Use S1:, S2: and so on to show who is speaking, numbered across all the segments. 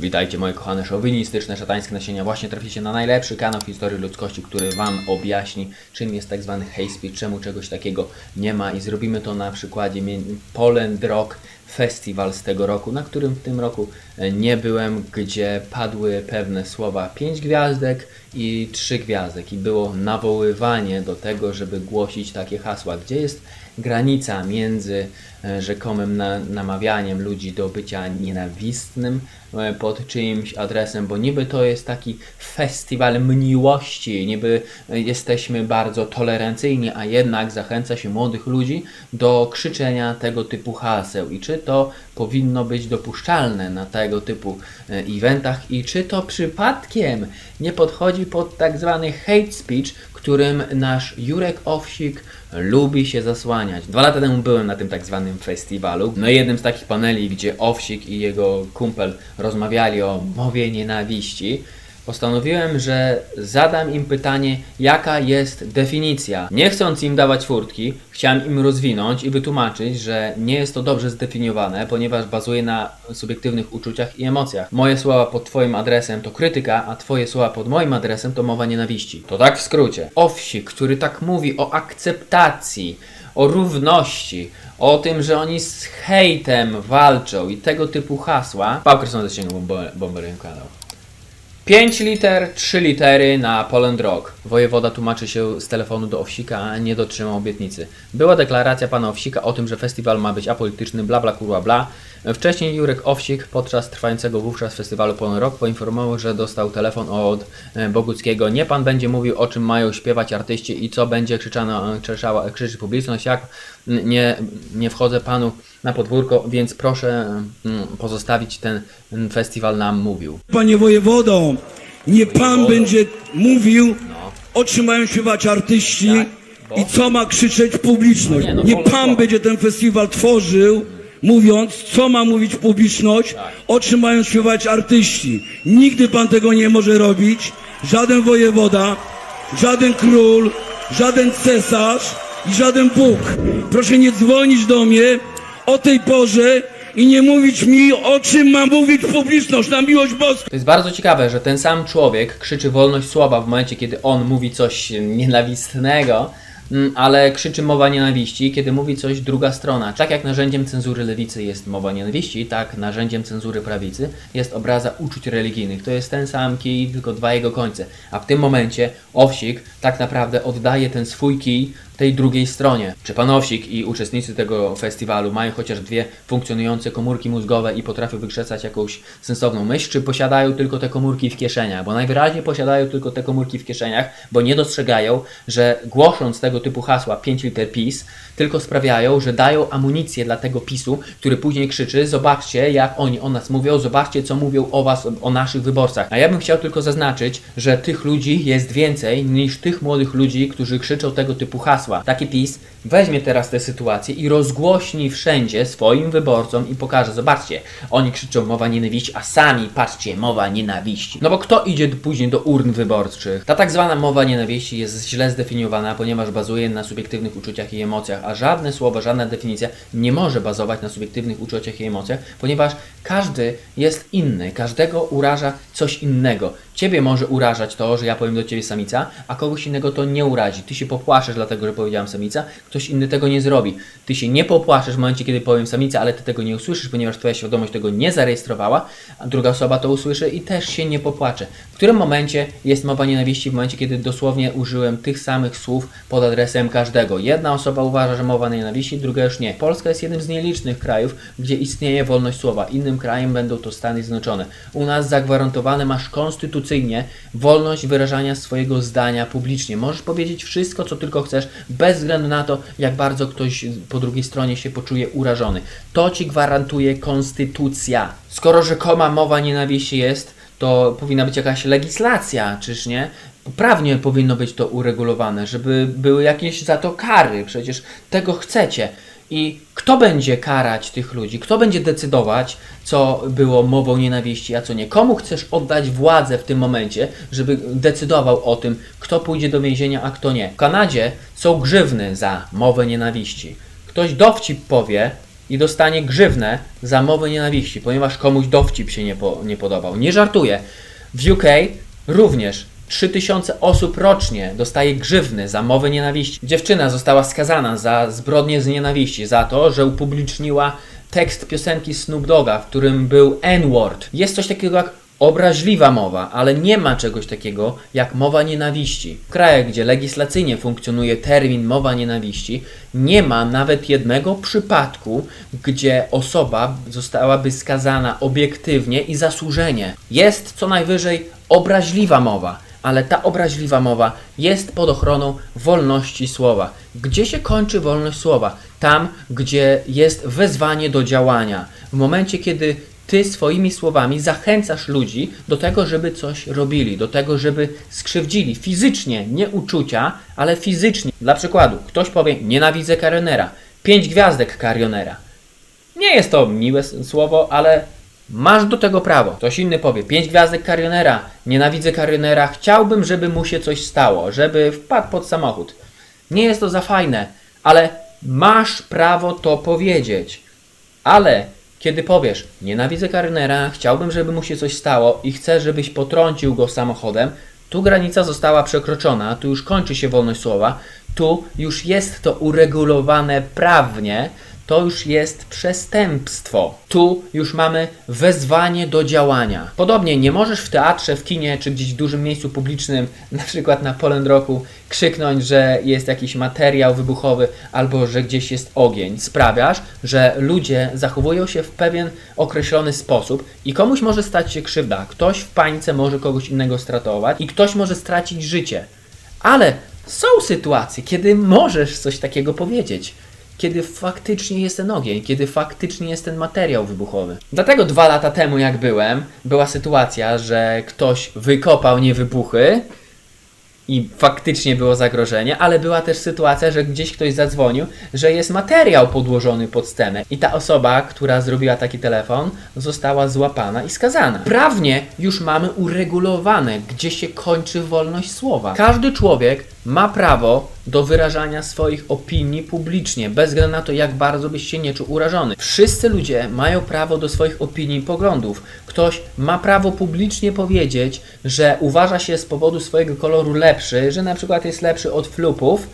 S1: Witajcie moje kochane szowinistyczne, szatańskie nasienia. Właśnie traficie na najlepszy kanał w historii ludzkości, który Wam objaśni, czym jest tak zwany hate speech, czemu czegoś takiego nie ma i zrobimy to na przykładzie Poland Rock Festival z tego roku, na którym w tym roku e, nie byłem, gdzie padły pewne słowa 5 gwiazdek i 3 gwiazdek. I było nawoływanie do tego, żeby głosić takie hasła, gdzie jest granica między e, rzekomym na, namawianiem ludzi do bycia nienawistnym e, pod czyimś adresem, bo niby to jest taki festiwal miłości, niby jesteśmy bardzo tolerancyjni, a jednak zachęca się młodych ludzi do krzyczenia tego typu haseł. I czy to powinno być dopuszczalne na tego typu e, eventach? I czy to przypadkiem nie podchodzi pod tak zwany hate speech, którym nasz Jurek Owsik lubi się zasłaniać. Dwa lata temu byłem na tym tak zwanym festiwalu. No i jednym z takich paneli, gdzie Owsik i jego kumpel rozmawiali o mowie nienawiści, postanowiłem, że zadam im pytanie, jaka jest definicja. Nie chcąc im dawać furtki, chciałem im rozwinąć i wytłumaczyć, że nie jest to dobrze zdefiniowane, ponieważ bazuje na subiektywnych uczuciach i emocjach. Moje słowa pod Twoim adresem to krytyka, a Twoje słowa pod moim adresem to mowa nienawiści. To tak w skrócie. Owsik, który tak mówi o akceptacji, o równości, o tym, że oni z hejtem walczą i tego typu hasła. Pałkę są zasięgną bomberem kanał. 5 liter, 3 litery na Poland Rock. Wojewoda tłumaczy się z telefonu do Owsika, a nie dotrzymał obietnicy. Była deklaracja pana Owsika o tym, że festiwal ma być apolityczny, bla bla kurwa bla. Wcześniej Jurek Owsik podczas trwającego wówczas festiwalu Poland Rock poinformował, że dostał telefon od e, Boguckiego. Nie pan będzie mówił o czym mają śpiewać artyści i co będzie krzyczano, e, krzyczała, krzyczy publiczność, jak nie, nie wchodzę panu na podwórko, więc proszę mm, pozostawić ten festiwal nam mówił.
S2: Panie wojewodo, nie pan będzie mówił, o czym mają śpiewać artyści
S1: Tak,
S2: i co ma krzyczeć publiczność.
S1: Nie, no,
S2: pan będzie ten festiwal tworzył, mówiąc, co ma mówić publiczność,
S1: Tak.
S2: o czym mają śpiewać artyści. Nigdy pan tego nie może robić. Żaden wojewoda, żaden król, żaden cesarz i żaden Bóg. Proszę nie dzwonić do mnie o tej porze i nie mówić mi, o czym ma mówić publiczność, na miłość boską.
S1: To jest bardzo ciekawe, że ten sam człowiek krzyczy wolność słowa w momencie, kiedy on mówi coś nienawistnego, mm, ale krzyczy mowa nienawiści, kiedy mówi coś druga strona. Tak jak narzędziem cenzury lewicy jest mowa nienawiści, tak narzędziem cenzury prawicy jest obraza uczuć religijnych. To jest ten sam kij, tylko dwa jego końce. A w tym momencie Owsik tak naprawdę oddaje ten swój kij tej drugiej stronie. Czy pan Owsik i uczestnicy tego festiwalu mają chociaż dwie funkcjonujące komórki mózgowe i potrafią wykrzesać jakąś sensowną myśl, czy posiadają tylko te komórki w kieszeniach? Bo najwyraźniej posiadają tylko te komórki w kieszeniach, bo nie dostrzegają, że głosząc tego typu hasła 5 liter PiS, tylko sprawiają, że dają amunicję dla tego PiSu, który później krzyczy, zobaczcie jak oni o nas mówią, zobaczcie co mówią o was, o naszych wyborcach. A ja bym chciał tylko zaznaczyć, że tych ludzi jest więcej niż tych młodych ludzi, którzy krzyczą tego typu hasła. Taki PiS weźmie teraz tę sytuację i rozgłośni wszędzie swoim wyborcom i pokaże, zobaczcie, oni krzyczą mowa nienawiści, a sami patrzcie, mowa nienawiści. No bo kto idzie później do urn wyborczych? Ta tak zwana mowa nienawiści jest źle zdefiniowana, ponieważ bazuje na subiektywnych uczuciach i emocjach, a żadne słowo, żadna definicja nie może bazować na subiektywnych uczuciach i emocjach, ponieważ każdy jest inny, każdego uraża coś innego. Ciebie może urażać to, że ja powiem do ciebie samica, a kogoś innego to nie urazi. Ty się popłaszesz dlatego, że powiedziałem samica, ktoś inny tego nie zrobi. Ty się nie popłaszesz w momencie, kiedy powiem samica, ale ty tego nie usłyszysz, ponieważ twoja świadomość tego nie zarejestrowała, a druga osoba to usłyszy i też się nie popłacze. W którym momencie jest mowa nienawiści? W momencie, kiedy dosłownie użyłem tych samych słów pod adresem każdego. Jedna osoba uważa, że mowa nienawiści, druga już nie. Polska jest jednym z nielicznych krajów, gdzie istnieje wolność słowa. Innym krajem będą to Stany Zjednoczone. U nas zagwarantowane masz konstytucyjnie wolność wyrażania swojego zdania publicznie. Możesz powiedzieć wszystko, co tylko chcesz, bez względu na to, jak bardzo ktoś po drugiej stronie się poczuje urażony. To ci gwarantuje konstytucja. Skoro rzekoma mowa nienawiści jest, to powinna być jakaś legislacja, czyż nie? Prawnie powinno być to uregulowane, żeby były jakieś za to kary. Przecież tego chcecie. I kto będzie karać tych ludzi? Kto będzie decydować, co było mową nienawiści, a co nie? Komu chcesz oddać władzę w tym momencie, żeby decydował o tym, kto pójdzie do więzienia, a kto nie? W Kanadzie są grzywny za mowę nienawiści. Ktoś dowcip powie, i dostanie grzywnę za mowę nienawiści, ponieważ komuś dowcip się nie, po, nie podobał. Nie żartuję. W UK również 3000 osób rocznie dostaje grzywny za mowę nienawiści. Dziewczyna została skazana za zbrodnię z nienawiści, za to, że upubliczniła tekst piosenki Snoop Dogga, w którym był N-word. Jest coś takiego jak obraźliwa mowa, ale nie ma czegoś takiego jak mowa nienawiści. W krajach, gdzie legislacyjnie funkcjonuje termin mowa nienawiści, nie ma nawet jednego przypadku, gdzie osoba zostałaby skazana obiektywnie i zasłużenie. Jest co najwyżej obraźliwa mowa, ale ta obraźliwa mowa jest pod ochroną wolności słowa. Gdzie się kończy wolność słowa? Tam, gdzie jest wezwanie do działania. W momencie, kiedy ty swoimi słowami zachęcasz ludzi do tego, żeby coś robili, do tego, żeby skrzywdzili fizycznie, nie uczucia, ale fizycznie. Dla przykładu, ktoś powie: Nienawidzę karionera, pięć gwiazdek karionera. Nie jest to miłe słowo, ale masz do tego prawo. Ktoś inny powie: pięć gwiazdek karionera, nienawidzę karionera, chciałbym, żeby mu się coś stało, żeby wpadł pod samochód. Nie jest to za fajne, ale masz prawo to powiedzieć. Ale kiedy powiesz, nienawidzę karnera, chciałbym, żeby mu się coś stało i chcę, żebyś potrącił go samochodem, tu granica została przekroczona, tu już kończy się wolność słowa, tu już jest to uregulowane prawnie, to już jest przestępstwo. Tu już mamy wezwanie do działania. Podobnie nie możesz w teatrze, w kinie czy gdzieś w dużym miejscu publicznym, na przykład na Poland Roku, krzyknąć, że jest jakiś materiał wybuchowy albo że gdzieś jest ogień. Sprawiasz, że ludzie zachowują się w pewien określony sposób i komuś może stać się krzywda. Ktoś w pańce może kogoś innego stratować i ktoś może stracić życie. Ale są sytuacje, kiedy możesz coś takiego powiedzieć. Kiedy faktycznie jest ten ogień, kiedy faktycznie jest ten materiał wybuchowy. Dlatego dwa lata temu, jak byłem, była sytuacja, że ktoś wykopał niewybuchy i faktycznie było zagrożenie, ale była też sytuacja, że gdzieś ktoś zadzwonił, że jest materiał podłożony pod scenę i ta osoba, która zrobiła taki telefon, została złapana i skazana. Prawnie już mamy uregulowane, gdzie się kończy wolność słowa. Każdy człowiek ma prawo do wyrażania swoich opinii publicznie, bez względu na to, jak bardzo byś się nie czuł urażony. Wszyscy ludzie mają prawo do swoich opinii i poglądów. Ktoś ma prawo publicznie powiedzieć, że uważa się z powodu swojego koloru lepszy, że na przykład jest lepszy od flupów,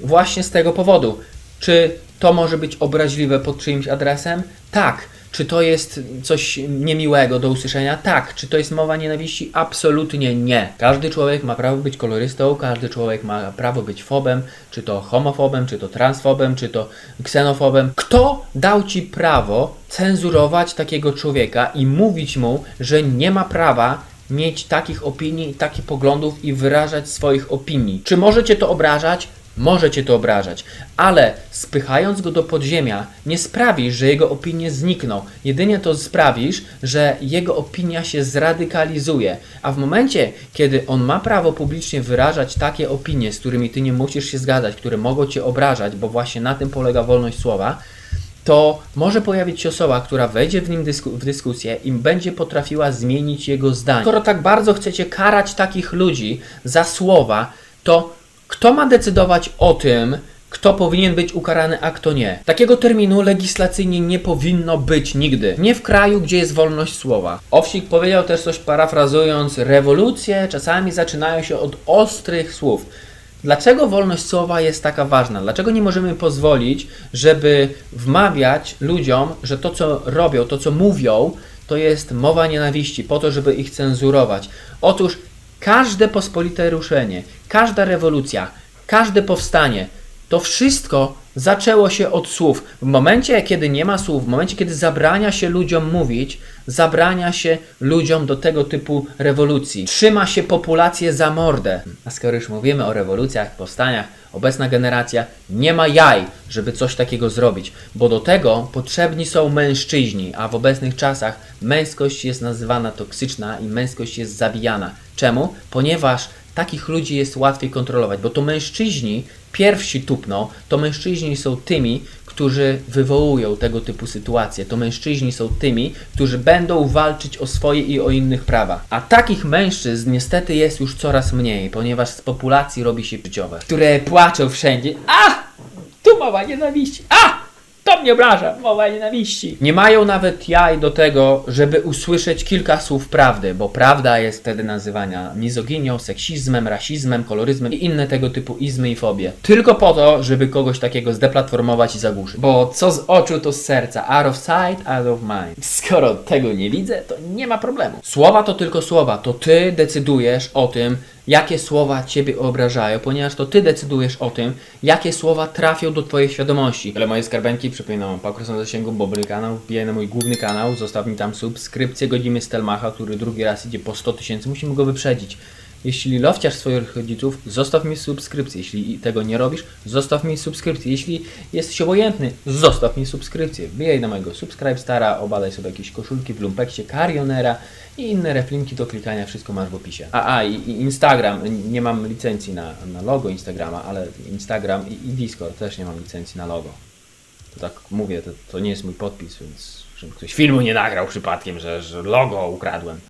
S1: właśnie z tego powodu. Czy to może być obraźliwe pod czyimś adresem? Tak. Czy to jest coś niemiłego do usłyszenia? Tak. Czy to jest mowa nienawiści? Absolutnie nie. Każdy człowiek ma prawo być kolorystą, każdy człowiek ma prawo być fobem, czy to homofobem, czy to transfobem, czy to ksenofobem. Kto dał ci prawo cenzurować takiego człowieka i mówić mu, że nie ma prawa mieć takich opinii, takich poglądów i wyrażać swoich opinii? Czy możecie to obrażać? Może cię to obrażać, ale spychając go do podziemia, nie sprawisz, że jego opinie znikną. Jedynie to sprawisz, że jego opinia się zradykalizuje. A w momencie, kiedy on ma prawo publicznie wyrażać takie opinie, z którymi ty nie musisz się zgadzać, które mogą cię obrażać, bo właśnie na tym polega wolność słowa, to może pojawić się osoba, która wejdzie w nim dysku, w dyskusję i będzie potrafiła zmienić jego zdanie. Skoro tak bardzo chcecie karać takich ludzi za słowa, to kto ma decydować o tym, kto powinien być ukarany, a kto nie? Takiego terminu legislacyjnie nie powinno być nigdy. Nie w kraju, gdzie jest wolność słowa. Owsik powiedział też coś parafrazując: rewolucje czasami zaczynają się od ostrych słów. Dlaczego wolność słowa jest taka ważna? Dlaczego nie możemy pozwolić, żeby wmawiać ludziom, że to, co robią, to, co mówią, to jest mowa nienawiści, po to, żeby ich cenzurować? Otóż każde pospolite ruszenie, każda rewolucja, każde powstanie, to wszystko zaczęło się od słów. W momencie, kiedy nie ma słów, w momencie, kiedy zabrania się ludziom mówić, zabrania się ludziom do tego typu rewolucji. Trzyma się populację za mordę. A skoro już mówimy o rewolucjach, powstaniach, obecna generacja nie ma jaj, żeby coś takiego zrobić, bo do tego potrzebni są mężczyźni, a w obecnych czasach męskość jest nazywana toksyczna i męskość jest zabijana. Czemu? Ponieważ takich ludzi jest łatwiej kontrolować, bo to mężczyźni pierwsi tupną, to mężczyźni są tymi, którzy wywołują tego typu sytuacje. To mężczyźni są tymi, którzy będą walczyć o swoje i o innych prawa. A takich mężczyzn niestety jest już coraz mniej, ponieważ z populacji robi się życiowe, które płaczą wszędzie. A! Tu mowa nienawiści. A! To mnie obraża, mowa nienawiści. Nie mają nawet jaj do tego, żeby usłyszeć kilka słów prawdy, bo prawda jest wtedy nazywana mizoginią, seksizmem, rasizmem, koloryzmem i inne tego typu izmy i fobie. Tylko po to, żeby kogoś takiego zdeplatformować i zagłuszyć. Bo co z oczu, to z serca. Out of sight, out of mind. Skoro tego nie widzę, to nie ma problemu. Słowa to tylko słowa. To ty decydujesz o tym, jakie słowa ciebie obrażają, ponieważ to ty decydujesz o tym, jakie słowa trafią do twojej świadomości. Ale moje skarbenki, przypominam, pakrusą zasięgu Bobry kanał, wbijaj na mój główny kanał, zostaw mi tam subskrypcję, godzimy Stelmacha, który drugi raz idzie po 100 tysięcy, musimy go wyprzedzić. Jeśli lowciarz swoich rodziców, zostaw mi subskrypcję. Jeśli tego nie robisz, zostaw mi subskrypcję. Jeśli jesteś obojętny, zostaw mi subskrypcję. Wbijaj na mojego subscribe stara, obadaj sobie jakieś koszulki w lumpeksie, karionera i inne reflinki do klikania, wszystko masz w opisie. A, a i, i Instagram, nie mam licencji na, na logo Instagrama, ale Instagram i, i Discord też nie mam licencji na logo. To tak mówię, to, to nie jest mój podpis, więc żeby ktoś filmu nie nagrał przypadkiem, że, że logo ukradłem.